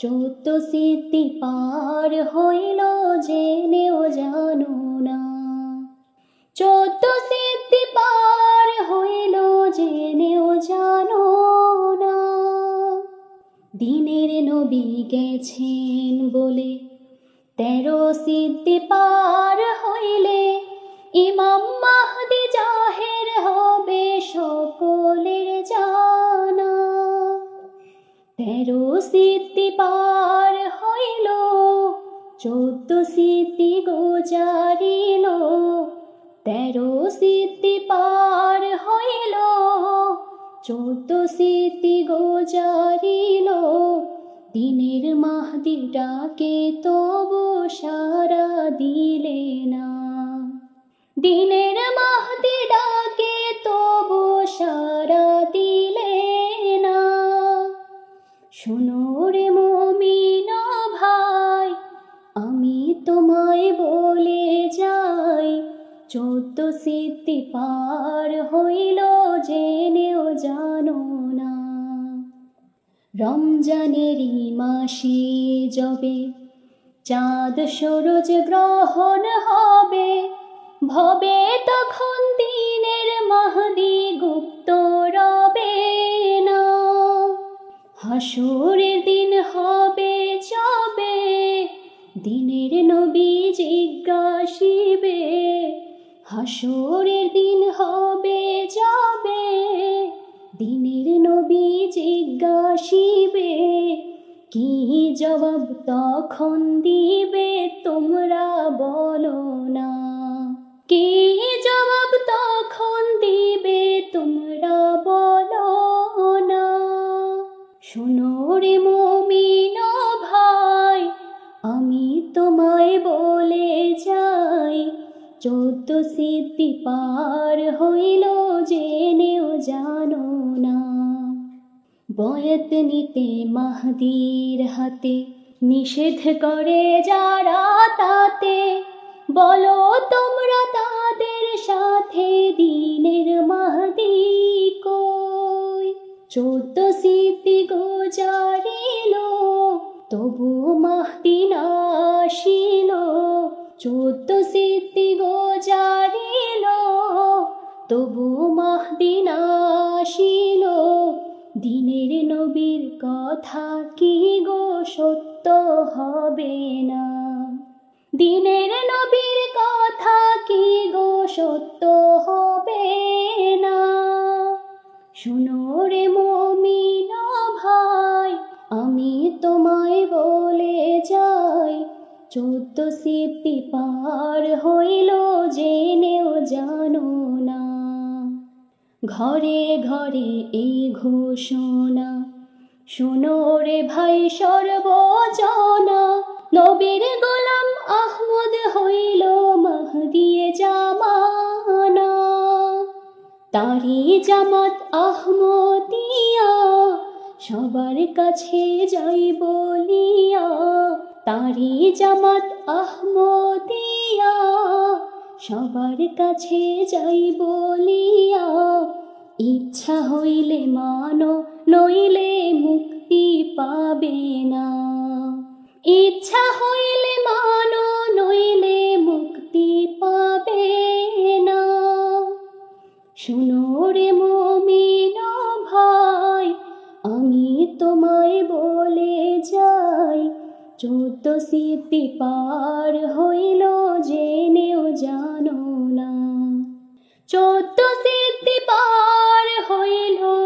চোদ্দ সিদ্ধি পার হইল জেনেও জানো না। চোদ্দ সিদ্ধি পার হইল জেনেও জানো না। দিনের নবী গেছেন বলে তেরো সিদ্ধি পার হইলে ইমাম মাহদি জাহের হবে সকলের জানা চোদ্দ সিদ্ধি গোজারিল, তেরো সিদ্ধি পার হইল। চোদ্দ সিদ্ধি গোজারিল, দিনের মাহদি ডাকে তবু সারা দিলে না। দিনের মাহদি ডাকে তবু সারা দিলে না। শোনো রে মমিন আমি তোমায় বলে যাই চোদ্দ সিদ্ধি পার হইল জেনেও জানো না। রমজানেরই মাসে যবে চাঁদ সরোজ গ্রহণ হবে, ভবে তখন দিনের মাহদি গুপ্ত রবে না। হাসুরের দিনের নবী জিজ্ঞাসিবে হাসরের দিন হবে যাবে? দিনের নবী জিজ্ঞাসিবে, কি জবাব তখন দিবে তোমরা বলো না? কি জবাব তখন দিবে তোমরা বলো না? শোনো রে চোদ্দ সিদ্ধি পার হইল জেনেও জানো না। বয়ত নিতে মাহদির হাতে নিষেধ করে যারা তাতে, বলো তোমরা তাদের সাথে দিনের মাহদি কই? চোদ্দ সিদ্ধি গোজারিল, তবু তবু মাহদি নাসিল দিনের নবীর কথা কি গো সত্য হবে না? দিনের নবীর কথা কি গো সত্য হবে না? শুনো রে মমিন ভাই, আমি তোমায় বলে যাই, চোদ্দ সিদ্ধি পার হইল, জেনেও জানো না। ঘরে ঘরে এই ঘোষণা। শোনো রে ভাই সর্বজনা, নবীর গোলাম আহমদ হইল মাহদিয়ে জামানা। তারি জামাত আহমদিয়া, সবার কাছে যাই বলিয়া। তারি জামাত আহমদিয়া সবার কাছে যাই বলিয়া, ইচ্ছা হইলে মানো, নইলে মুক্তি পাবে না। ইচ্ছা হইলে মানো, নইলে মুক্তি পাবে না। শুনো চোদ্দ সিদ্ধি পার হইল জেনেও জানো না। চোদ্দ সিদ্ধি পার হইল